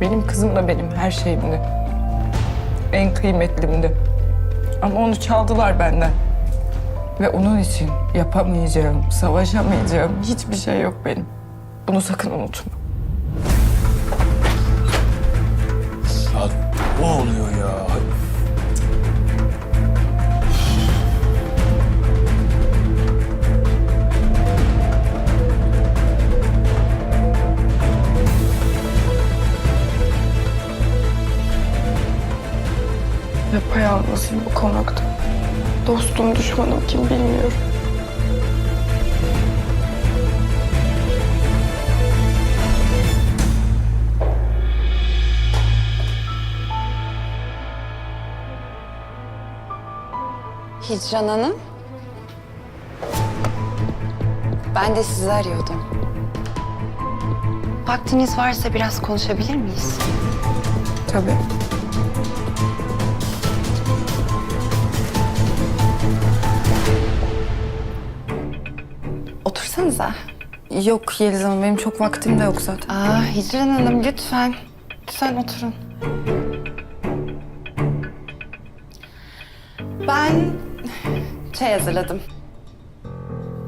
Benim kızım da benim her şeyimdi. En kıymetlimdi. Ama onu çaldılar benden. Ve onun için yapamayacağım, savaşamayacağım hiçbir şey yok benim. Bunu sakın unutma. Ya ne oluyor ya? Yapayalnızım bu konakta. Dostum, düşmanım kim bilmiyorum. Hicran Hanım. Ben de sizi arıyordum. Vaktiniz varsa biraz konuşabilir miyiz? Tabii. Otursanıza. Yok Yeliz Hanım benim çok vaktim de yok zaten. Aa Hicran Hanım lütfen. Lütfen oturun. Ben çay hazırladım.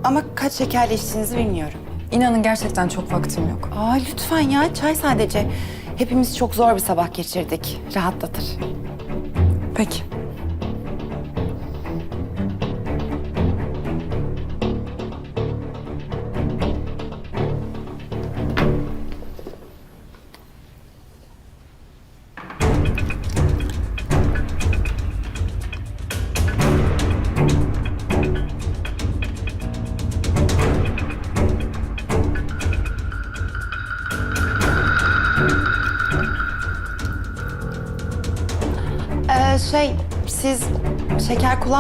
Ama kaç şekerli içtiğinizi bilmiyorum. İnanın gerçekten çok vaktim yok. Aa lütfen ya çay sadece. Hepimiz çok zor bir sabah geçirdik. Rahatlatır. Peki.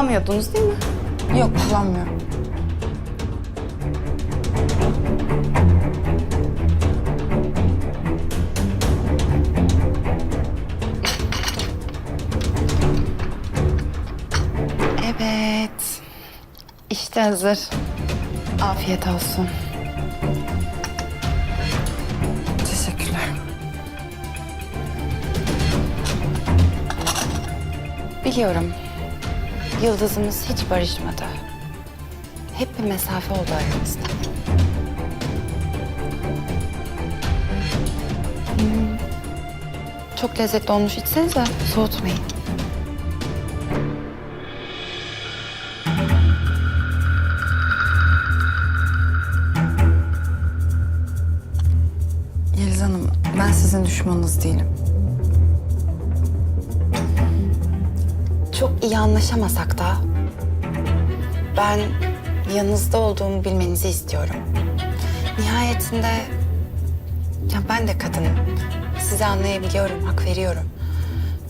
Kullanmıyordunuz değil mi? Yok kullanmıyorum. Evet. İşte hazır. Afiyet olsun. Teşekkürler. Biliyorum. Yıldızımız hiç barışmadı. Hep bir mesafe oldu aramızda. Hmm. Çok lezzetli olmuş. İçsenize. Soğutmayın. Yeliz Hanım ben sizin düşmanınız değilim. İyi anlaşamasak da ben yanınızda olduğumu bilmenizi istiyorum. Nihayetinde ya ben de kadınım. Sizi anlayabiliyorum, hak veriyorum.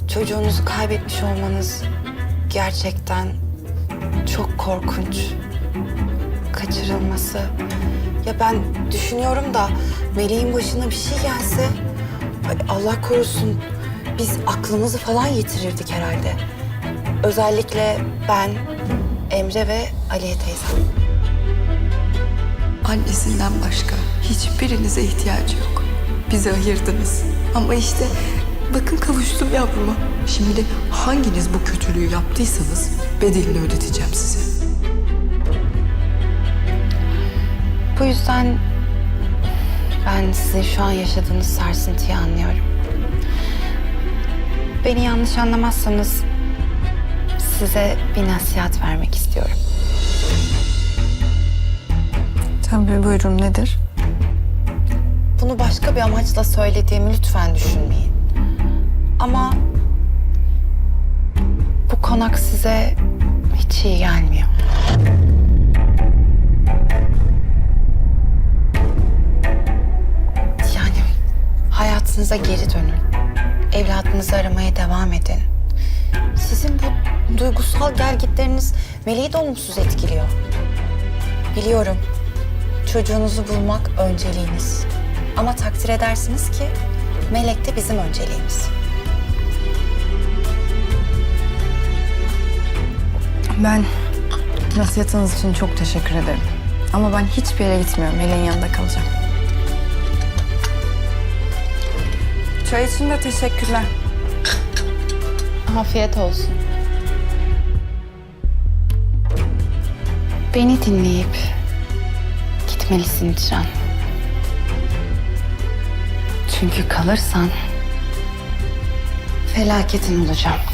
Çocuğunuzu kaybetmiş olmanız gerçekten çok korkunç. Kaçırılması. Ya ben düşünüyorum da Meleğin başına bir şey gelse Allah korusun biz aklımızı falan yitirirdik herhalde. Özellikle ben, Emre ve Aliye teyzem. Annesinden başka hiçbirinize ihtiyacı yok. Bizi ayırdınız. Ama işte bakın kavuştum yavruma. Şimdi hanginiz bu kötülüğü yaptıysanız bedelini ödeteceğim size. Bu yüzden ben sizin şu an yaşadığınız sarsıntıyı anlıyorum. Beni yanlış anlamazsanız size bir nasihat vermek istiyorum. Tabii buyurun nedir? Bunu başka bir amaçla söylediğimi lütfen düşünmeyin. Ama bu konak size hiç iyi gelmiyor. Yani hayatınıza geri dönün. Evladınızı aramaya devam edin. Sizin bu duygusal gelgitleriniz Meleği de olumsuz etkiliyor. Biliyorum. Çocuğunuzu bulmak önceliğiniz. Ama takdir edersiniz ki Melek de bizim önceliğimiz. Ben nasihatınız için çok teşekkür ederim. Ama ben hiçbir yere gitmiyorum. Meleğin yanında kalacağım. Çay için de teşekkürler. Afiyet olsun. Beni dinleyip gitmelisin Can. Çünkü kalırsan felaketin olacağım.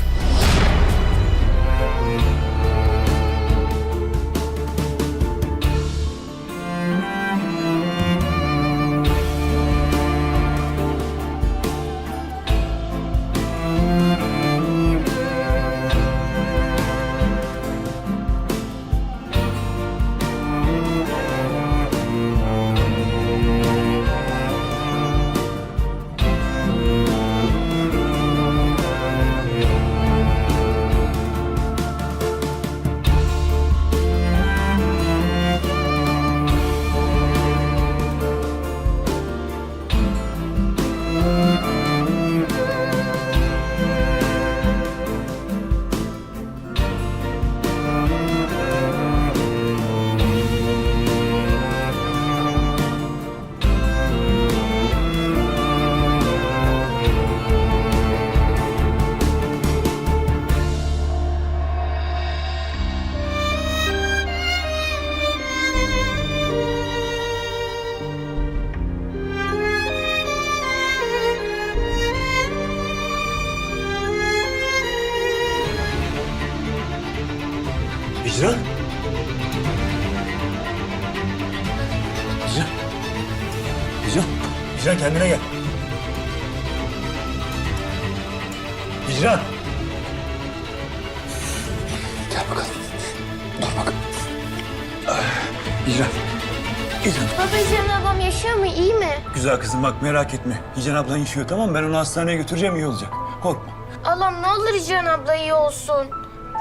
Kızım bak merak etme. Hicran ablan yaşıyor tamam mı? Ben onu hastaneye götüreceğim iyi olacak. Korkma. Allah'ım ne olur Hicran abla iyi olsun.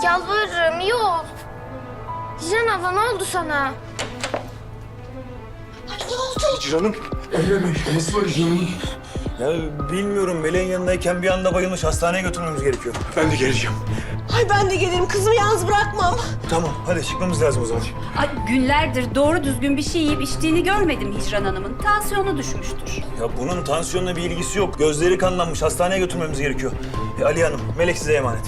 Yalvarırım iyi ol. Hicran abla ne oldu sana? Hicran'ım. Nasıl var Hicran'ım? Ya bilmiyorum. Meleğin yanındayken bir anda bayılmış. Hastaneye götürmemiz gerekiyor. Ben de geleceğim. Ay ben de gelirim. Kızımı yalnız bırakmam. Tamam hadi çıkmamız lazım o zaman. Ay, günlerdir doğru düzgün bir şey yiyip içtiğini görmedim Hicran Hanım'ın. Tansiyonu düşmüştür. Ya bunun tansiyonla bir ilgisi yok. Gözleri kanlanmış. Hastaneye götürmemiz gerekiyor. E, Ali Hanım, Melek size emanet.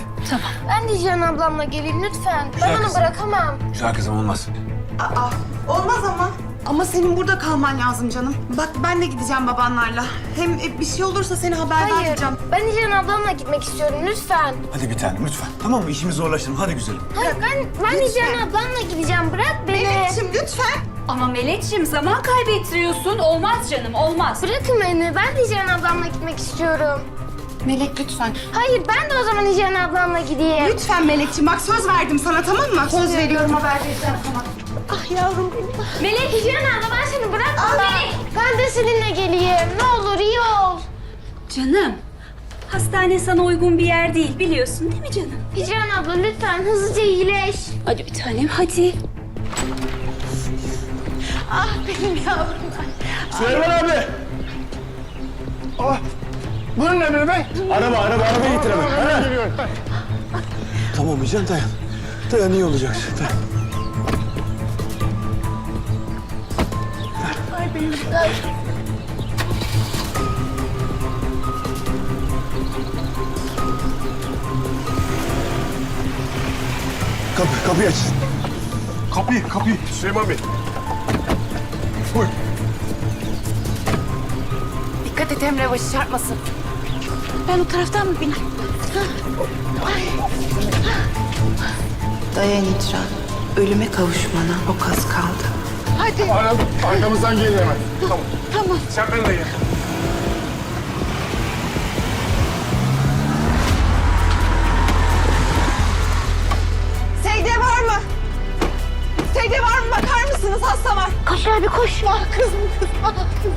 Ben de Hicran ablamla geleyim lütfen. ben onu bırakamam. Güzel kızım olmaz. Aa, olmaz ama. Ama senin burada kalman lazım canım. Bak ben de gideceğim babanlarla. Hem e, bir şey olursa seni haberdar Hayır. edeceğim. Ben Hicran ablamla gitmek istiyorum lütfen. Hadi bir tanem lütfen. Tamam mı? İşimizi zorlaştırma. Hadi güzelim. Hayır ben, ben Hicran ablamla gideceğim. Bırak beni. Melek'ciğim lütfen. Ama Melek'ciğim zaman kaybettiriyorsun. Olmaz canım olmaz. Bırakın beni. Ben de Hicran ablamla gitmek istiyorum. Melek lütfen. Hayır ben de o zaman Hicran ablamla gideyim. Lütfen Melek'ciğim bak söz verdim sana tamam mı? Söz veriyorum haber vereceğim sana. Ah yavrum benim. Melek abla ben seni bırakmadan. Ben de seninle geleyim. Ne olur iyi ol. Canım. Hastane sana uygun bir yer değil biliyorsun değil mi canım? Hicran abla lütfen hızlıca iyileş. Hadi bir tanem hadi. Ah benim yavrum. Süleyman abi! Ah! Buyurun Emre Bey. Araba, araba, araba getir. Hemen. Tamam Hicran dayan. Dayan iyi olacaksın. Dayan. Kapı, kapıyı aç. Kapıyı, kapıyı. Süleyman Bey. Buyur. Dikkat et Emre başı çarpmasın. Ben o taraftan mı bineyim? Dayan İcran. Ölüme kavuşmana o az kaldı. Ar- arkamızdan gelin hemen. Tamam. Tamam. Sen benimle gel. Sevde var mı? Sevde var mı? Bakar mısınız? Hasta var. Koş abi koş. Ah kızım kızım. Ah kızım.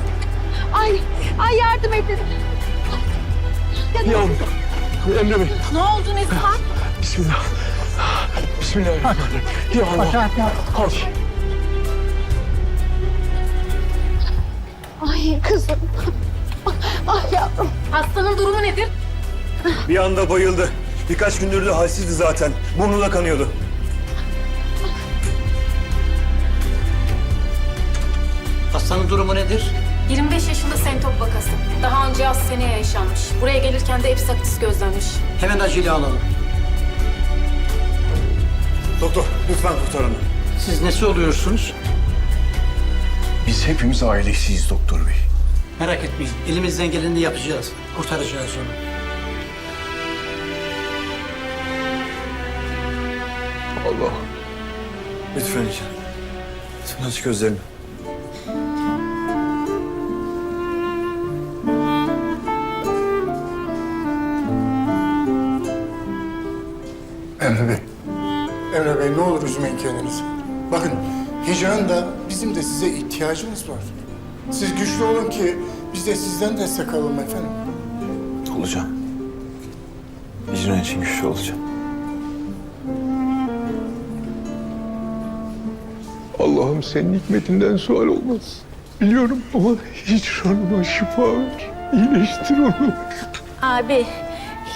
Ay, ay yardım edin. Yavrum. Emre Bey. Ne oldu Neslihan? Bismillah. Bismillahirrahmanirrahim. Ya Allah. Koş. Ay kızım. Ah yavrum. Hastanın durumu nedir? Bir anda bayıldı. Birkaç gündür de halsizdi zaten. Burnu da kanıyordu. Hastanın durumu nedir? 25 yaşında sentop vakası. Daha önce seneye yaşanmış. Buraya gelirken de episaktis gözlenmiş. Hemen acele alalım. Doktor lütfen kurtar onu. Siz nesi oluyorsunuz? Biz hepimiz ailesiyiz doktor bey. Merak etmeyin. Elimizden geleni yapacağız. Kurtaracağız onu. Allah. Lütfen. Lütfen aç gözlerini. Emre Bey. Emre Bey ne olur üzmeyin kendinizi. Bakın Hicran da bizim de size ihtiyacımız var. Siz güçlü olun ki biz de sizden destek alalım efendim. Olacağım. Hicran için güçlü olacağım. Allah'ım senin hikmetinden sual olmaz. Biliyorum ama Hicran'ıma şifa ver. İyileştir onu. Abi,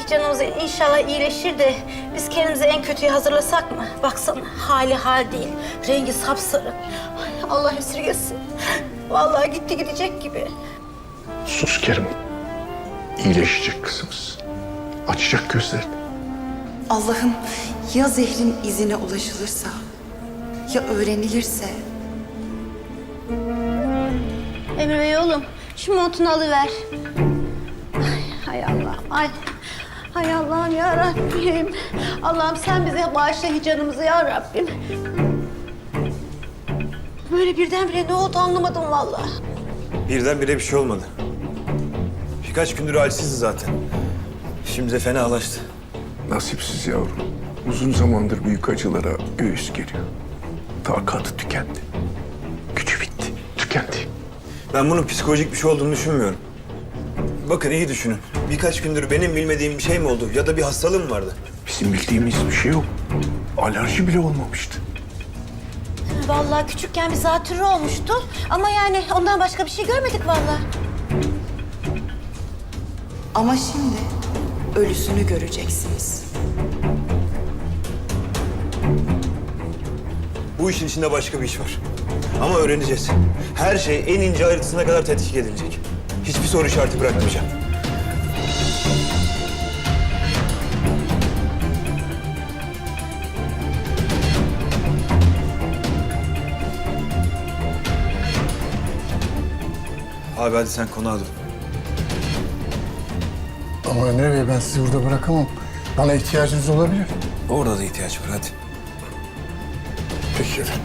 canımız inşallah iyileşir de biz kendimizi en kötüye hazırlasak mı? Baksana hali hal değil, rengi sapsarı. Ay, Allah esirgesin. Vallahi gitti gidecek gibi. Sus Kerim. İyileşecek kızımız. Açacak gözlerini. Allah'ım ya zehrin izine ulaşılırsa, ya öğrenilirse? Emre Bey oğlum, şu montunu alıver. Ay, hay Allah, ay. Hay Allah'ım ya Rabbim. Allah'ım sen bize bağışla canımızı ya Rabbim. Böyle birdenbire ne oldu anlamadım vallahi. Birdenbire bir şey olmadı. Birkaç gündür halsizdi zaten. Şimdi de fenalaştı. Nasipsiz yavrum. Uzun zamandır büyük acılara göğüs geriyor. Takatı tükendi. Gücü bitti. Tükendi. Ben bunun psikolojik bir şey olduğunu düşünmüyorum. Bakın iyi düşünün. Birkaç gündür benim bilmediğim bir şey mi oldu ya da bir hastalığım vardı? Bizim bildiğimiz bir şey yok. Alerji bile olmamıştı. Vallahi küçükken bir zatürre olmuştu. Ama yani ondan başka bir şey görmedik vallahi. Ama şimdi ölüsünü göreceksiniz. Bu işin içinde başka bir iş var. Ama öğreneceğiz. Her şey en ince ayrıntısına kadar tetkik edilecek. Hiçbir soru işareti bırakmayacağım. Abi hadi sen konağa dur. Ama Emre Bey ben sizi burada bırakamam. Bana ihtiyacınız olabilir. Orada da ihtiyaç var hadi. Peki efendim.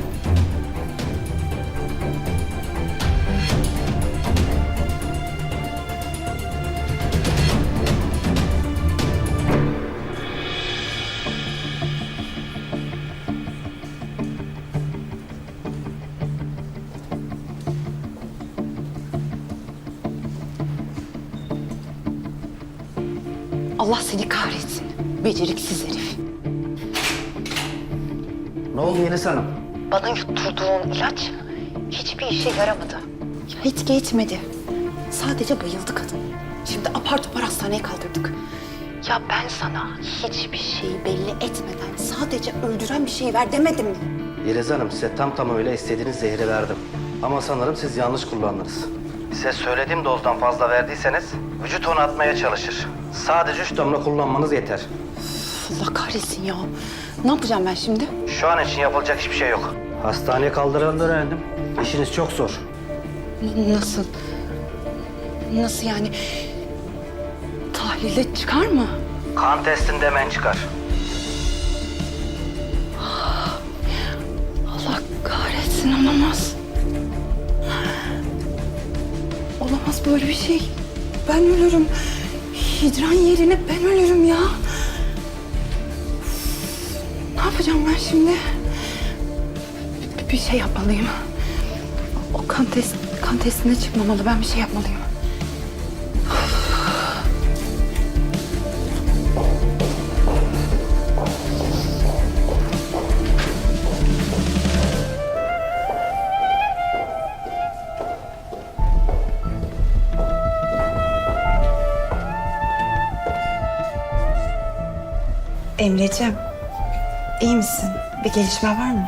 Beceriksiz herif. Ne oldu Yeliz Hanım? Bana yutturduğun ilaç hiçbir işe yaramadı. Ya hiç geçmedi. Sadece bayıldı kadın. Şimdi apar topar hastaneye kaldırdık. Ya ben sana hiçbir şeyi belli etmeden sadece öldüren bir şey ver demedim mi? Yeliz Hanım size tam tam öyle istediğiniz zehri verdim. Ama sanırım siz yanlış kullandınız. Size söylediğim dozdan fazla verdiyseniz vücut onu atmaya çalışır. Sadece üç damla kullanmanız yeter. Allah kahretsin ya. Ne yapacağım ben şimdi? Şu an için yapılacak hiçbir şey yok. Hastaneye kaldırıldığını öğrendim. İşiniz çok zor. N- nasıl? Nasıl yani? Tahlilde çıkar mı? Kan testinde hemen çıkar. Allah kahretsin olamaz. Olamaz böyle bir şey. Ben ölürüm. Hidran yerine ben ölürüm ya. Yapacağım ben şimdi? Bir- şey yapmalıyım. O kan test kan çıkmamalı. Ben bir şey yapmalıyım. Emreciğim, iyi misin? Bir gelişme var mı?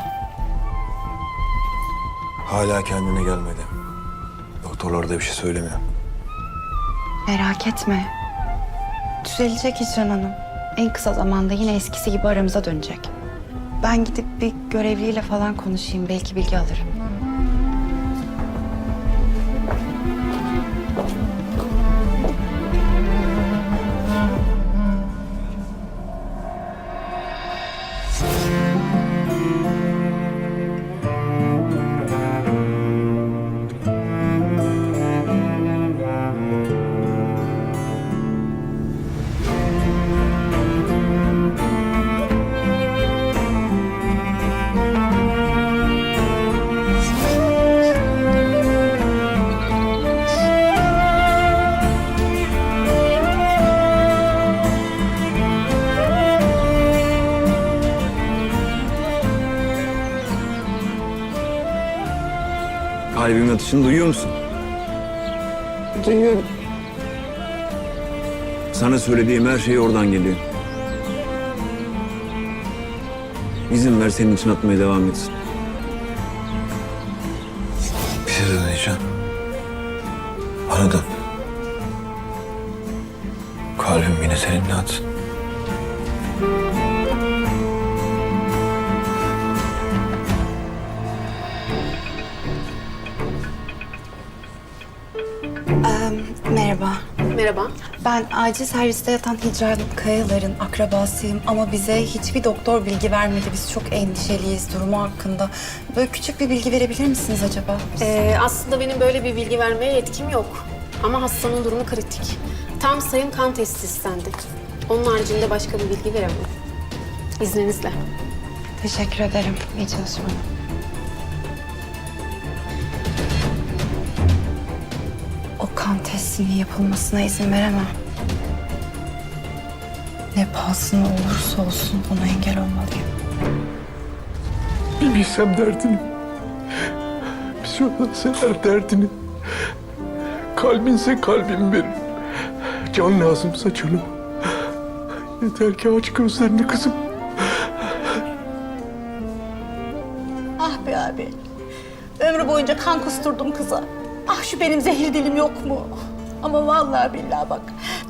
Hala kendine gelmedi. Doktor Doktorlar da bir şey söylemiyor. Merak etme. Düzelecek Hicran Hanım. En kısa zamanda yine eskisi gibi aramıza dönecek. Ben gidip bir görevliyle falan konuşayım. Belki bilgi alırım. Atışını duyuyor musun? Duyuyorum. Sana söylediğim her şey oradan geliyor. İzin ver senin için atmaya devam etsin. Bir şey deneyeceğim. Bana dön. Kalbim yine seninle atsın. Merhaba. Merhaba. Ben acil serviste yatan Hicran Kayalar'ın akrabasıyım ama bize hiçbir doktor bilgi vermedi. Biz çok endişeliyiz durumu hakkında. Böyle küçük bir bilgi verebilir misiniz acaba? Ee, aslında benim böyle bir bilgi vermeye yetkim yok. Ama hastanın durumu kritik. Tam sayım kan testi istendi. Onun haricinde başka bir bilgi veremem. İzninizle. Teşekkür ederim. İyi çalışmalar. Testinin yapılmasına izin veremem. Ne pahasına olursa olsun buna engel olmalıyım. Bir bilsem derdini. Bir söyleseler derdini. Kalbinse kalbim verir. Can lazımsa canım. Yeter ki aç gözlerini kızım. Ah be abi. Ömrü boyunca kan kusturdum kıza. Ah şu benim zehir dilim yok mu? Ama vallahi billahi bak.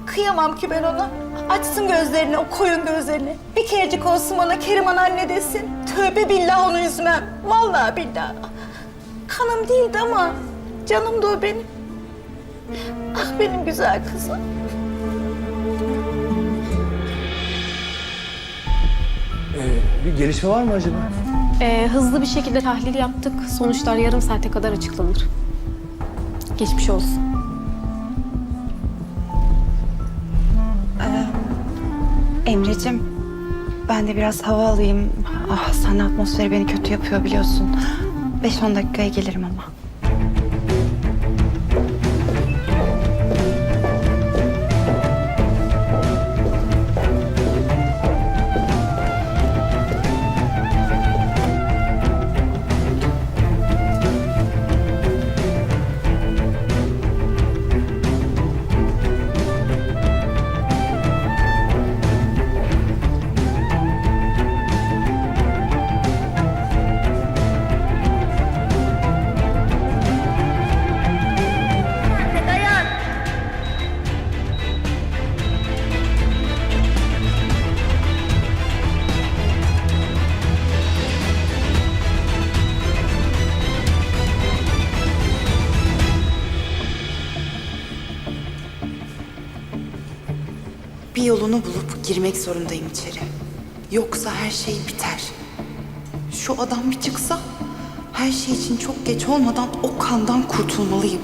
Kıyamam ki ben ona. Açsın gözlerini, o koyun gözlerini. Bir kerecik olsun bana Keriman anne desin. Tövbe billah onu üzmem. Vallahi billahi. Kanım değildi ama canımdı o benim. Ah benim güzel kızım. bir gelişme var mı acaba? Ee, hızlı bir şekilde tahlil yaptık. Sonuçlar yarım saate kadar açıklanır. Geçmiş olsun. Emre'cim ben de biraz hava alayım. Ah hastane atmosferi beni kötü yapıyor biliyorsun. 5-10 dakikaya gelirim ama. Girmek zorundayım içeri. Yoksa her şey biter. Şu adam bir çıksa her şey için çok geç olmadan o kandan kurtulmalıyım.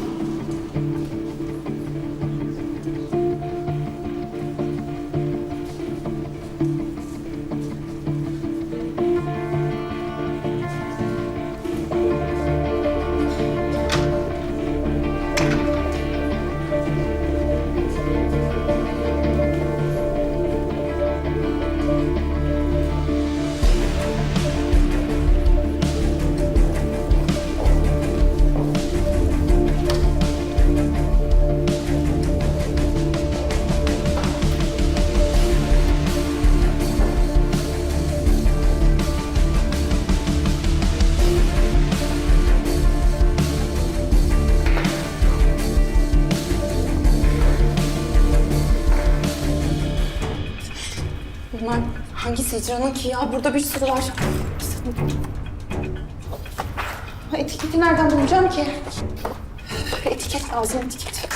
Hangisi Hicran'ın ki ya? Burada bir sürü var. Etiketi nereden bulacağım ki? Etiket lazım, etiket.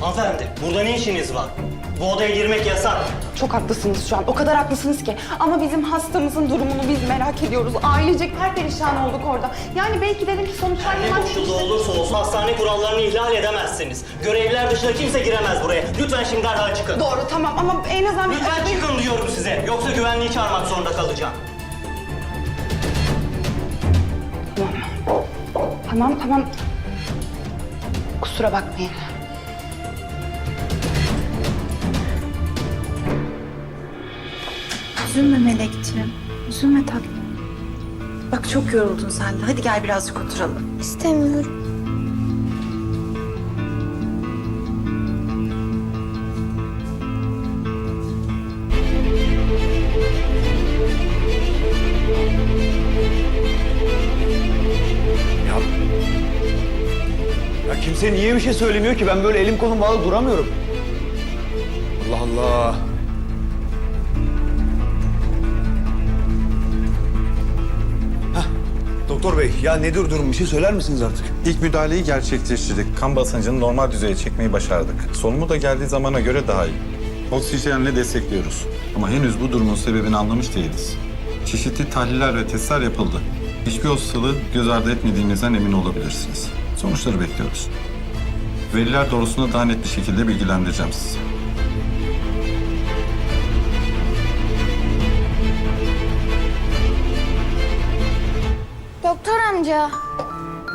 Hanımefendi, burada ne işiniz var? Bu odaya girmek yasak. Çok haklısınız şu an. O kadar haklısınız ki. Ama bizim hastamızın durumunu biz merak ediyoruz. Ailecek perperişan olduk orada. Yani belki dedim ki sonuçlar Ne koşulda olursa olsun hastane kurallarını ihlal edemezsiniz. Görevliler dışında kimse giremez buraya. Lütfen şimdi derhal çıkın. Doğru tamam ama en azından... Lütfen çıkın diyorum size. Yoksa güvenliği çağırmak zorunda kalacağım. Tamam tamam. Kusura bakmayın. Üzülme Melekciğim. Üzülme tatlım. Bak çok yoruldun sen de. Hadi gel birazcık oturalım. İstemiyorum. Ya... Ya kimse niye bir şey söylemiyor ki? Ben böyle elim kolum bağlı duramıyorum. Allah Allah. Doktor bey, ya nedir durum? Bir şey söyler misiniz artık? İlk müdahaleyi gerçekleştirdik. Kan basıncını normal düzeye çekmeyi başardık. Solumu da geldiği zamana göre daha iyi. Oksijenle destekliyoruz. Ama henüz bu durumun sebebini anlamış değiliz. Çeşitli tahliller ve testler yapıldı. Hiçbir hastalığı göz ardı etmediğinizden emin olabilirsiniz. Sonuçları bekliyoruz. Veriler doğrusunda daha net bir şekilde bilgilendireceğim sizi. Amca.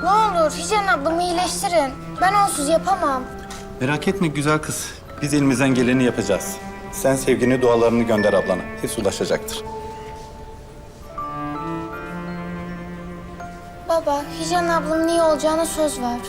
Ne olur Hicran ablamı iyileştirin. Ben onsuz yapamam. Merak etme güzel kız. Biz elimizden geleni yapacağız. Sen sevgini, dualarını gönder ablana. Hepsi ulaşacaktır. Baba, Hicran ablamın iyi olacağına söz ver.